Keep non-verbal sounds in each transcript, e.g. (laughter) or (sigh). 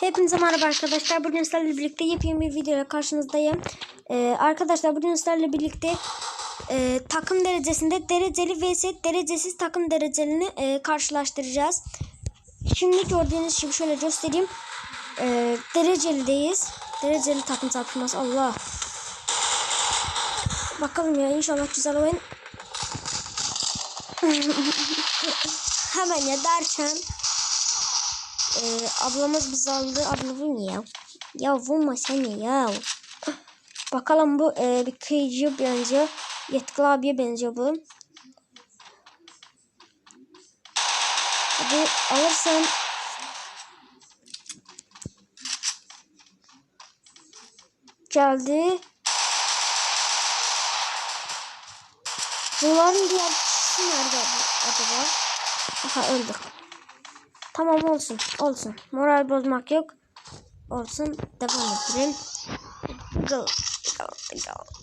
Hepinize merhaba arkadaşlar. Bugün sizlerle birlikte yepyeni bir videoyla karşınızdayım. Ee, arkadaşlar bugün sizlerle birlikte e, takım derecesinde dereceli vs derecesiz takım derecelerini e, karşılaştıracağız. Şimdi gördüğünüz gibi şöyle göstereyim. E, derecelideyiz. Dereceli takım çarpışması. Allah. Bakalım ya inşallah güzel oyun. (laughs) Hemen ya derken ee, ablamız bizi aldı. Abla bu ne ya? Ya vurma seni ya. Bakalım bu e, bir kıyıcıya benziyor. Yetkili abiye benziyor bu. Hadi alırsan. Geldi. Bunların diğer kişisi nerede acaba? Aha öldük. Tamam olsun. Olsun. Moral bozmak yok. Olsun. Devam edelim. Diggle.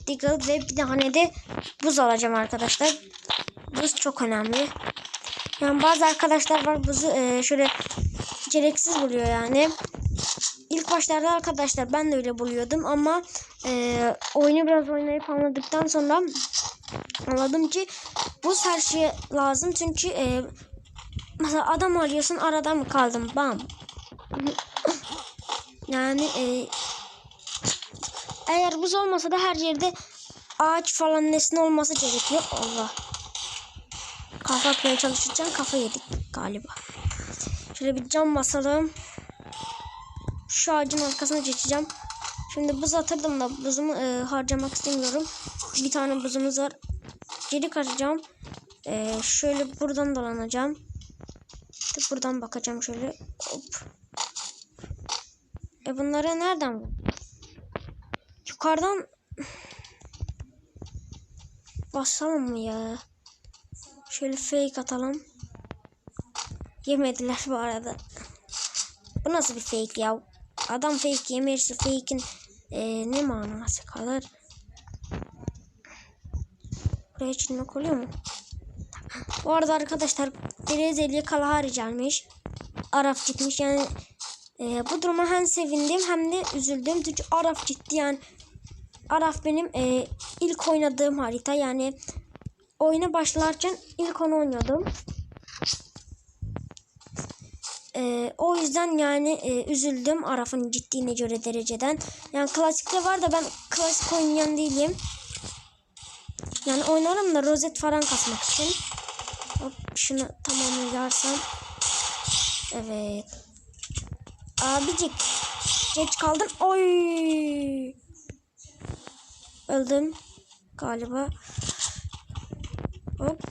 Diggle. Ve bir tane de buz alacağım arkadaşlar. Buz çok önemli. Yani bazı arkadaşlar var buzu e, şöyle gereksiz buluyor yani. İlk başlarda arkadaşlar ben de öyle buluyordum ama e, oyunu biraz oynayıp anladıktan sonra anladım ki buz her şeye lazım çünkü e, Mesela adam arıyorsun arada mı kaldım bam. yani e, eğer buz olmasa da her yerde ağaç falan nesne olması gerekiyor. Allah. Kafa atmaya çalışacağım. Kafa yedik galiba. Şöyle bir cam basalım. Şu ağacın arkasına geçeceğim. Şimdi buz atırdım da buzumu e, harcamak istemiyorum. Bir tane buzumuz var. Geri kaçacağım. E, şöyle buradan dolanacağım. İşte buradan bakacağım şöyle. Hop. E bunları nereden bu? Yukarıdan basalım mı ya? Şöyle fake atalım. Yemediler bu arada. Bu nasıl bir fake ya? Adam fake yemerse fake'in e, ne manası kalır? Buraya çizmek oluyor mu? Bu arada arkadaşlar Brezilya Kalahari gelmiş. Araf gitmiş yani e, bu duruma hem sevindim hem de üzüldüm. Çünkü Araf gitti yani. Araf benim e, ilk oynadığım harita yani oyuna başlarken ilk onu oynuyordum. E, o yüzden yani e, üzüldüm Araf'ın gittiğine göre dereceden. Yani klasikte var da ben klasik oynayan değilim. Yani oynarım da rozet falan kasmak için. Şunu tamamlayarsam. Evet. Abicik. Geç kaldım. Oy. Öldüm. Galiba. Hop.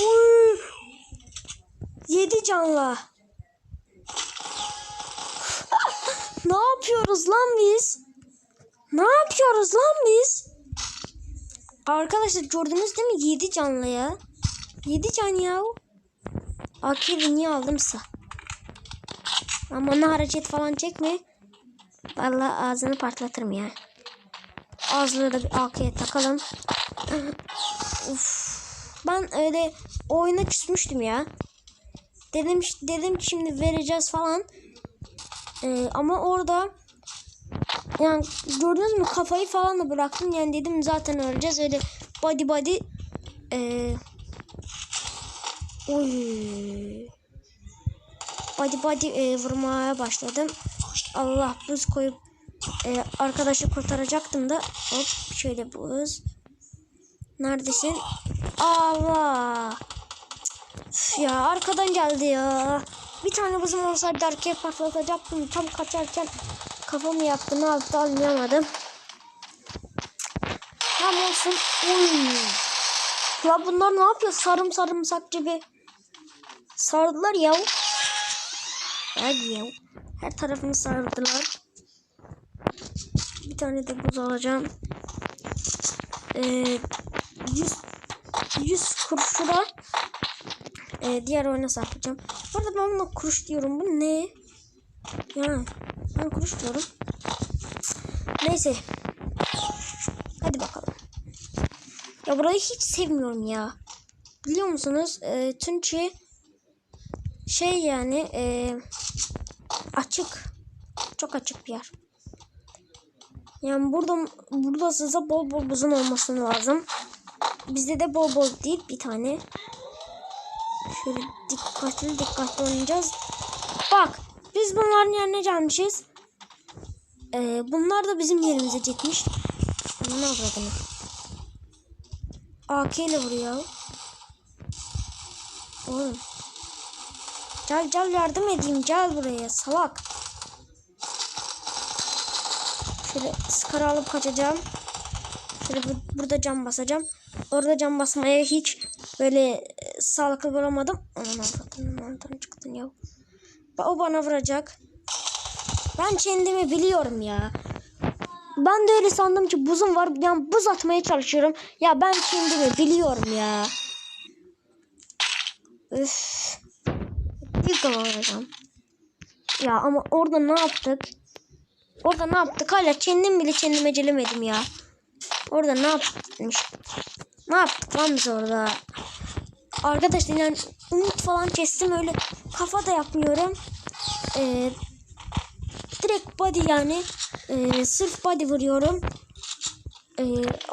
Oy. Yedi canlı. (laughs) ne yapıyoruz lan biz? Ne yapıyoruz lan biz? Arkadaşlar gördünüz değil mi? 7 canlı ya. 7 can ya. Akili niye aldımsa. Ama ne hareket falan çekme. Vallahi ağzını patlatırım ya. Ağzına da bir AK'ye takalım. (laughs) Uf. Ben öyle oyuna küsmüştüm ya. Dedim dedim ki şimdi vereceğiz falan. Ee, ama orada yani gördünüz mü kafayı falan da bıraktım. Yani dedim zaten öleceğiz. Öyle body body ee, oy, body body ee, vurmaya başladım. Allah buz koyup ee, arkadaşı kurtaracaktım da hop şöyle buz. Neredesin? Allah. Üf ya arkadan geldi ya. Bir tane buzum olsaydı arkaya patlatacaktım. Tam kaçarken kafamı yaktı. Ne yaptı anlayamadım. Tam olsun. Uy. Ya bunlar ne yapıyor? Sarım sarımsak gibi. Sardılar ya. Hadi ya. Her tarafını sardılar. Bir tane de buz alacağım. Ee, 100 100 kuruşuna e, diğer oyuna saklayacağım. Bu arada ben buna kuruş diyorum. Bu ne? Ya ben kuruş diyorum. Neyse. Hadi bakalım. Ya burayı hiç sevmiyorum ya. biliyor musunuz? E, Tunçi şey yani e, açık. Çok açık bir yer. Yani burada burada size bol bol buzun olması lazım. Bizde de bol bol değil bir tane. Şöyle dikkatli dikkatli oynayacağız. Bak biz bunların yerine gelmişiz. Ee, bunlar da bizim yerimize gitmiş. Ne avradını? AK ile vuruyor. Oğlum. Gel gel yardım edeyim gel buraya salak. Şöyle skara alıp kaçacağım. Şöyle bu- burada cam basacağım. Orada cam basmaya hiç böyle e, sağlıklı. Aman avradım nereden çıktın ya. O bana vuracak. Ben kendimi biliyorum ya. Ben de öyle sandım ki buzum var. Yani buz atmaya çalışıyorum. Ya ben kendimi biliyorum ya. Üf. Bir kalanacağım. Ya ama orada ne yaptık? Orada ne yaptık? Hala kendim bile kendime gelemedim ya. Orada ne yapmış? Ne yaptık lan biz orada? Arkadaşlar yani umut falan kestim öyle kafa da yapmıyorum. Ee, direkt body yani ee, sırf body vuruyorum. Ee,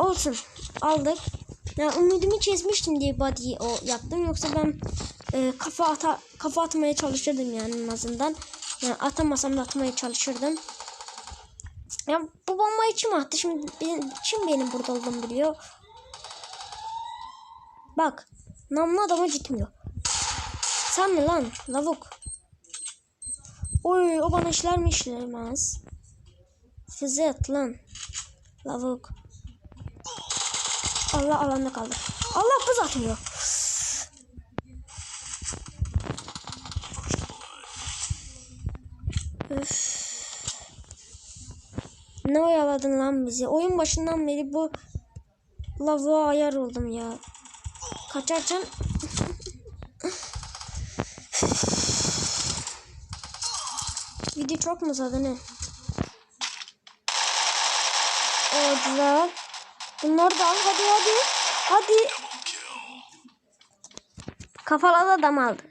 olsun aldık. Yani umudumu kesmiştim diye body'yi o yaptım. Yoksa ben ee, kafa ata kafa atmaya çalışırdım yani en azından. Yani atamasam da atmaya çalışırdım. Ya bu bombayı kim attı? Şimdi kim benim burada olduğumu biliyor. Bak. Namlu adama gitmiyor. Sen mi lan? Lavuk. Oy o bana işler mi işlemez? Füze at lan. Lavuk. Allah alanda kaldı. Allah buz atmıyor. Üf. Ne oyaladın lan bizi? Oyun başından beri bu lavuğa ayar oldum ya. Kaçarken Video çok mu uzadı ne? O güzel. Bunları da al hadi hadi. Hadi. Kafalı adam aldı.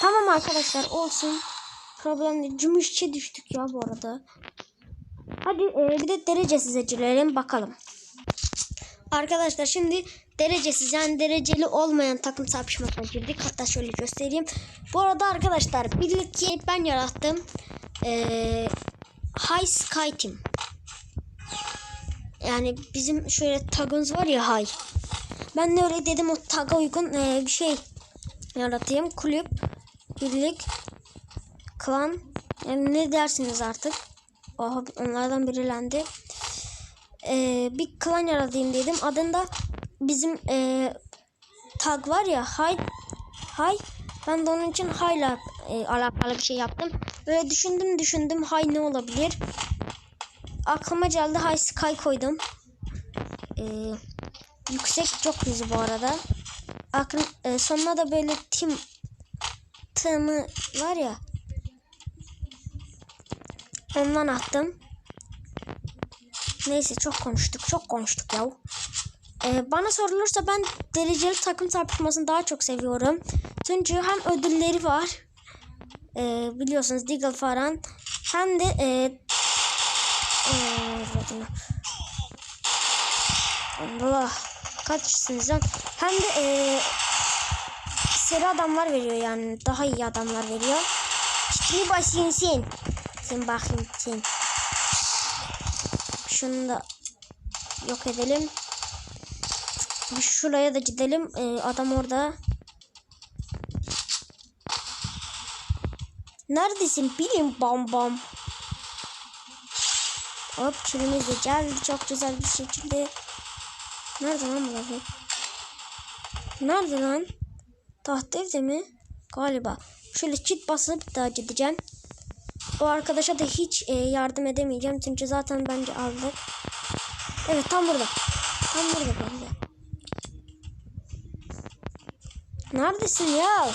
Tamam arkadaşlar olsun. Problem değil. Cümüşçe düştük ya bu arada. Hadi e, bir de derecesiz girelim bakalım. Arkadaşlar şimdi derecesiz yani dereceli olmayan takım çarpışmasına girdik. Hatta şöyle göstereyim. Bu arada arkadaşlar birlikte ben yarattım. Ee, High Sky Team. Yani bizim şöyle tagımız var ya High. Ben de öyle dedim o taga uygun ee, bir şey yaratayım. Kulüp, birlik, klan. Yani ne dersiniz artık. Oha onlardan birilendi e, bir klan yaratayım dedim. Adında bizim e, tag var ya Hay Hay ben de onun için Hay'la e, alakalı bir şey yaptım. Böyle düşündüm düşündüm Hay ne olabilir? Aklıma geldi Hay Sky koydum. E, yüksek çok hızlı bu arada. Aklım, e, sonuna da böyle tim tımı var ya ondan attım. Neyse çok konuştuk. Çok konuştuk ya. Ee, bana sorulursa ben dereceli takım çarpışmasını daha çok seviyorum. Çünkü hem ödülleri var. Ee, biliyorsunuz Deagle falan. Hem de e, e, Allah kaçsınız lan. Hem de e, seri adamlar veriyor yani. Daha iyi adamlar veriyor. Şimdi basayım sen. Sen bakayım sen. Şunu da yok edelim. Bir şuraya da gidelim. Ee, adam orada. Neredesin? Bilin bam bam. Hop çilimiz de geldi. Çok güzel bir şekilde. Nerede lan bu lafı? Nerede lan? Tahta evde mi? Galiba. Şöyle çit basıp daha gideceğim. O arkadaşa da hiç e, yardım edemeyeceğim. Çünkü zaten bence aldık. Evet tam burada. Tam burada bence. Neredesin ya?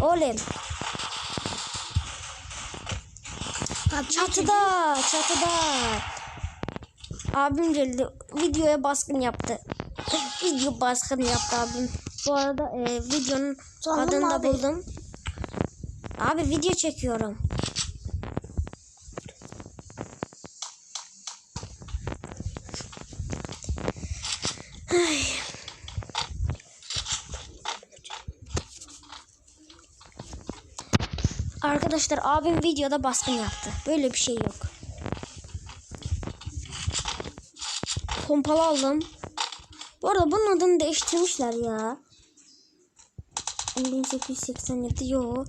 Oğlum. Çatıda. Çatıda. Abim geldi. Videoya baskın yaptı. (laughs) Video baskını yaptı abim. Bu arada e, videonun Canım adını da abi. buldum. Abi video çekiyorum. Arkadaşlar abim videoda baskın yaptı. Böyle bir şey yok. Pompalı aldım. Bu arada bunun adını değiştirmişler ya. 1887 yo.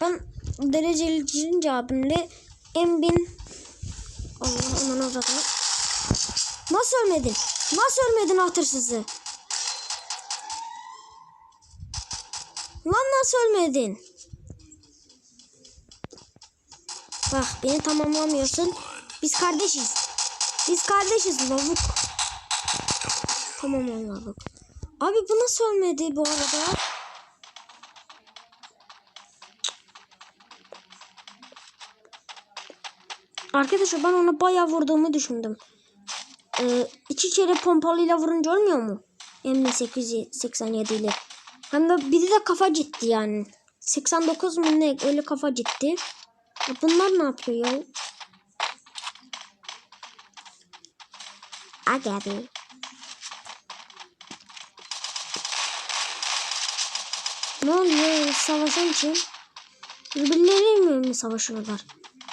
Ben dereceli abimle M1000 Allah aman uzatma. Nasıl ölmedin? Nasıl ölmedin hatırsızı? Lan nasıl ölmedin? Bak beni tamamlamıyorsun. Biz kardeşiz. Biz kardeşiz lavuk. Tamam lavuk. Abi bu nasıl ölmedi bu arada? Arkadaşlar ben ona bayağı vurduğumu düşündüm. Ee, iki kere pompalıyla vurunca ölmüyor mu? M887 ile. Hem de biri de kafa ciddi yani. 89 mu ne öyle kafa ciddi. Ya Bunlar ne yapıyor ya? Aga. Ne oluyor savaşan için? Birbirleriyle mi savaşıyorlar?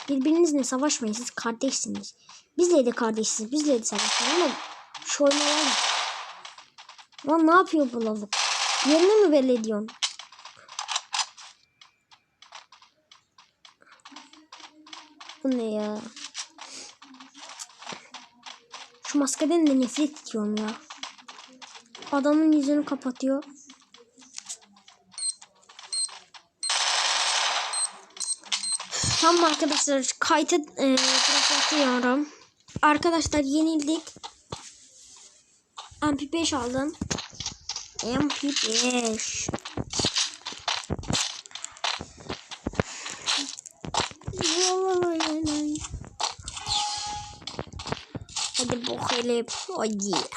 Birbirinizle savaşmayın siz kardeşsiniz. Bizle de kardeşsiniz. Bizle de savaşmayın ama şu oynalar. Lan ne yapıyor bu lavuk? Yerini mi belli ediyorsun? Bu ne ya? Şu maskeden de nefret ediyorum ya. Adamın yüzünü kapatıyor. Tamam arkadaşlar kayıtı e. Arkadaşlar yenildik. MP5 aldım. MP5. Bakalım. Hadi.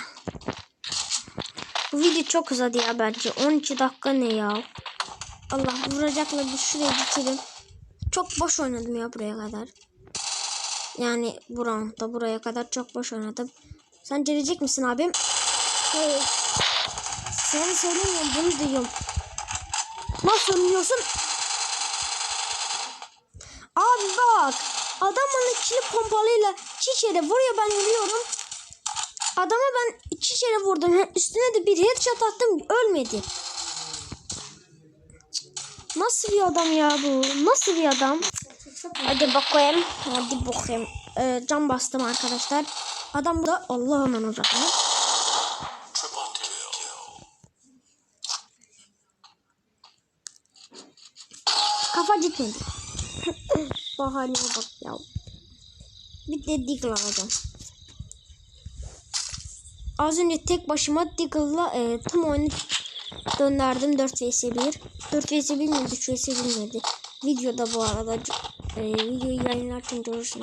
Bu video çok uzadı ya bence. 12 dakika ne ya? Allah vuracakla bir şuraya bitirin. Çok boş oynadım ya buraya kadar. Yani bu roundda buraya kadar çok boş oynadım. Sen gelecek misin abim? Hayır. Seni söylemiyorum bunu diyorum. Nasıl oynuyorsun? Abi bak. Adam bana ikili pompalıyla kere vuruyor ben ölüyorum. Adama ben iki kere vurdum. Üstüne de bir headshot attım ölmedi. Nasıl bir adam ya bu? Nasıl bir adam? Hadi bakayım. Hadi bakayım. Ee, cam bastım arkadaşlar. Adam da Allah'ın uzaklığı. Kafa gitmedi. (laughs) Bahaneye bak ya. Bir de Deagle alacağım. Az önce tek başıma Deagle'la e, tüm oyunu döndürdüm 4 vs 1. 4 vs 1 miydi 3 vs 1 miydi? Videoda bu arada e, videoyu yayınlarken görürsün.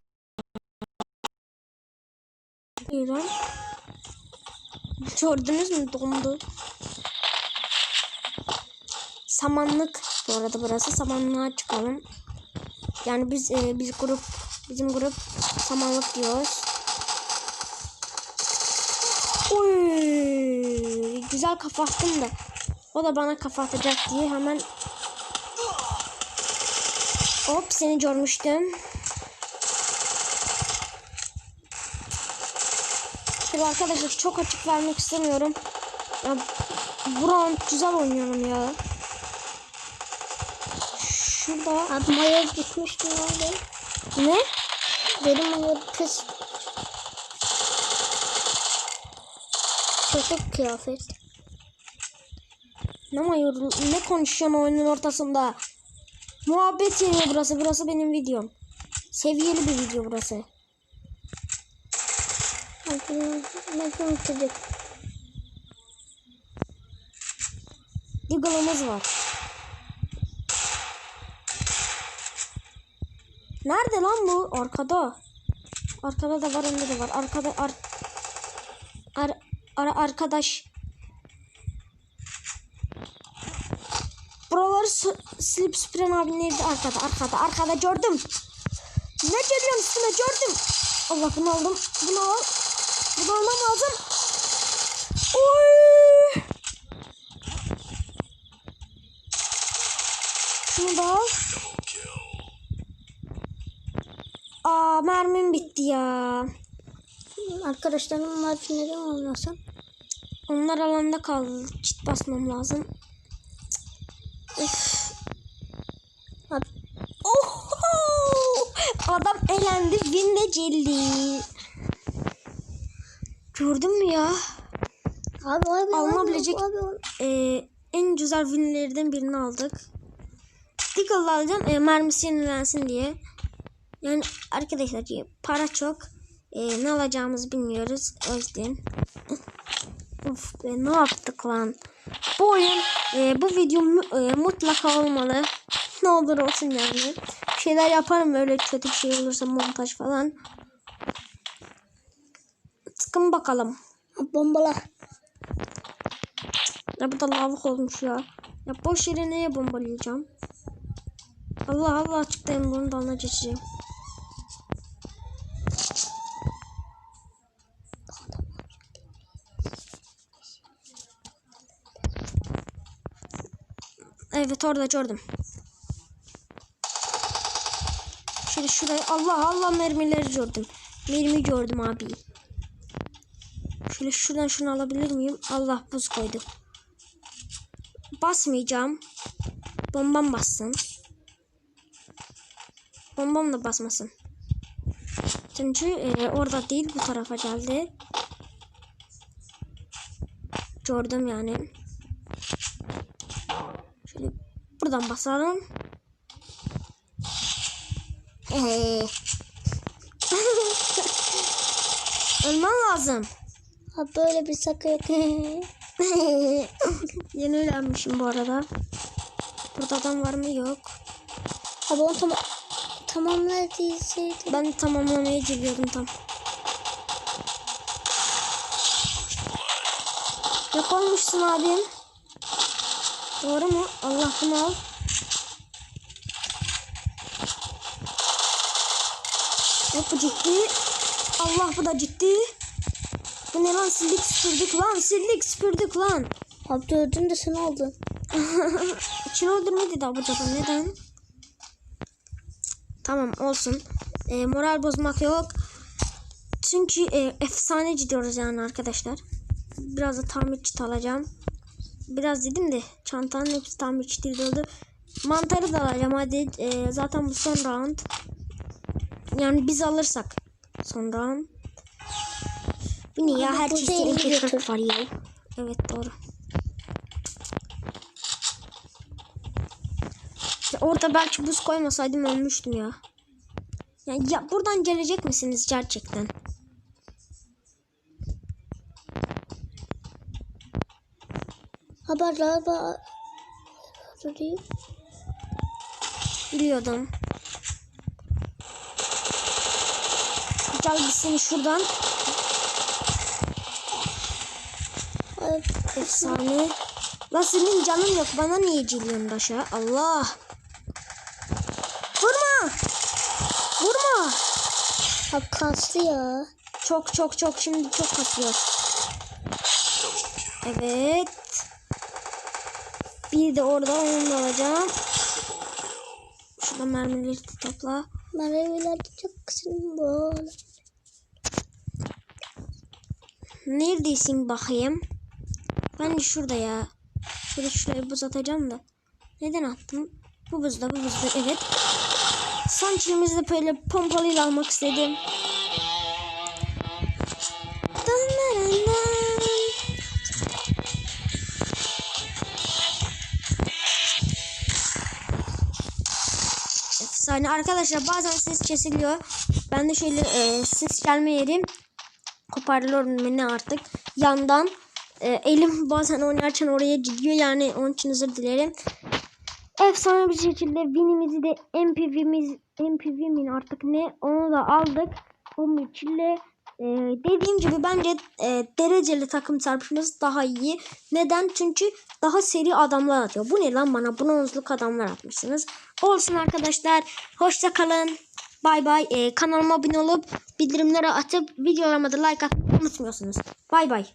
İran. Gördünüz mü dondu. Samanlık bu arada burası samanlığa çıkalım. Yani biz e, biz grup bizim grup samanlık diyoruz. Oy, güzel kafa attım da o da bana kafa atacak diye hemen hop seni görmüştüm. Tabii arkadaşlar çok açık vermek istemiyorum. Ya, bu round güzel oynuyorum ya. Şurada Abi maya gitmiştim abi. ne? Benim maya kız. Çocuk kıyafet. Ne mayur, ne konuşuyorsun oyunun ortasında? Muhabbet yeri burası. Burası benim videom. Seviyeli bir video burası. Bakın. Diggle'ımız var. Nerede lan bu? Arkada. Arkada da var, önde de var. Arkada ar, ar ara arkadaş. Buraları sı- silip süpüren abinin evi de arkada arkada arkada gördüm. Ne geliyorsun üstüme gördüm. Allah bunu aldım. Bunu al. Bunu almam lazım. Oy! Şunu da al. Aa mermim bitti ya. Arkadaşlarım var neden olmasın? Onlar alanda kaldı. Çit basmam lazım. Celli. Gördün mü ya? abi abi Alınabilecek- abi, abi, abi. Ee, en güzel winlerden birini aldık. Deagle alacağım e, mermisi yenilensin diye. Yani arkadaşlar para çok. E, ne alacağımızı bilmiyoruz. O yüzden. (laughs) Of be ne yaptık lan. Bu oyun e, bu video e, mutlaka olmalı. (laughs) Ne olur olsun yani. Şeyler yaparım öyle kötü bir şey olursa montaj falan. Sıkın bakalım. Bombalar. Ya bu da lavuk olmuş ya. Ya boş yere neye bombalayacağım? Allah Allah açıktayım bunu da ona geçeceğim. Evet orada gördüm. Şöyle şurayı Allah Allah mermileri gördüm. Mermi gördüm abi. Şöyle şuradan şunu alabilir miyim? Allah buz koydu. Basmayacağım. Bombam bassın. Bombam da basmasın. Çünkü e, orada değil bu tarafa geldi. Gördüm yani. Şöyle buradan basalım. Ee. (laughs) Ölmen lazım. Abi böyle bir şaka yok. (laughs) Yeni öğrenmişim bu arada. Burada adam var mı? Yok. abi onu tamam tamamladıydı. Ben de tamamlamaya geliyordum tam. Yok olmuşsun abim. Doğru mu? Allah bunu al. Yok bu ciddi. Allah bu da ciddi. Bu ne lan sildik süpürdük lan sildik süpürdük lan. Abi gördüm de sen aldın. (laughs) İçini öldürmedi de bu acaba neden? Tamam olsun. E, moral bozmak yok. Çünkü e, efsane gidiyoruz yani arkadaşlar. Biraz da tamir kit alacağım. Biraz dedim de çantanın hepsi tamir kiti doldu. Mantarı da alacağım hadi. E, zaten bu son round. Yani biz alırsak son round. Bu ne ya elli direkt götür. var ya. Evet doğru. Ya orada belki buz koymasaydım ölmüştüm ya. Ya, ya buradan gelecek misiniz gerçekten? Araba durayım. Biliyordum. Gel biz seni şuradan. Abi, Efsane. Lan senin canın yok. Bana niye ciliyorsun aşağı? Allah. Vurma. Vurma. abi kaslı ya. Çok çok çok şimdi çok kasıyor. Evet. Bir de orada onu da alacağım. Şurada mermileri topla. Merve'lerde çok kısım böyle. Neredesin bakayım? Ben de şurada ya. Şöyle şuraya buz atacağım da. Neden attım? Bu buzda bu buzda evet. Çilimizde böyle pompalıyla almak istedim. Efsane arkadaşlar bazen ses kesiliyor. Ben de şöyle e, ses gelme yerim koparılıyorum mu ne artık yandan e, elim bazen oynarken oraya gidiyor yani onun için özür dilerim. Efsane bir şekilde winimizi de MPV'miz MPV mi artık ne onu da aldık. O içinde Ee, dediğim gibi bence e, dereceli takım çarpışması daha iyi. Neden? Çünkü daha seri adamlar atıyor. Bu ne lan bana bronzluk adamlar atmışsınız. Olsun arkadaşlar. Hoşça kalın. Bay bay. Ee, kanalıma abone olup bildirimleri atıp videolarıma da like atmayı unutmuyorsunuz. Bay bay.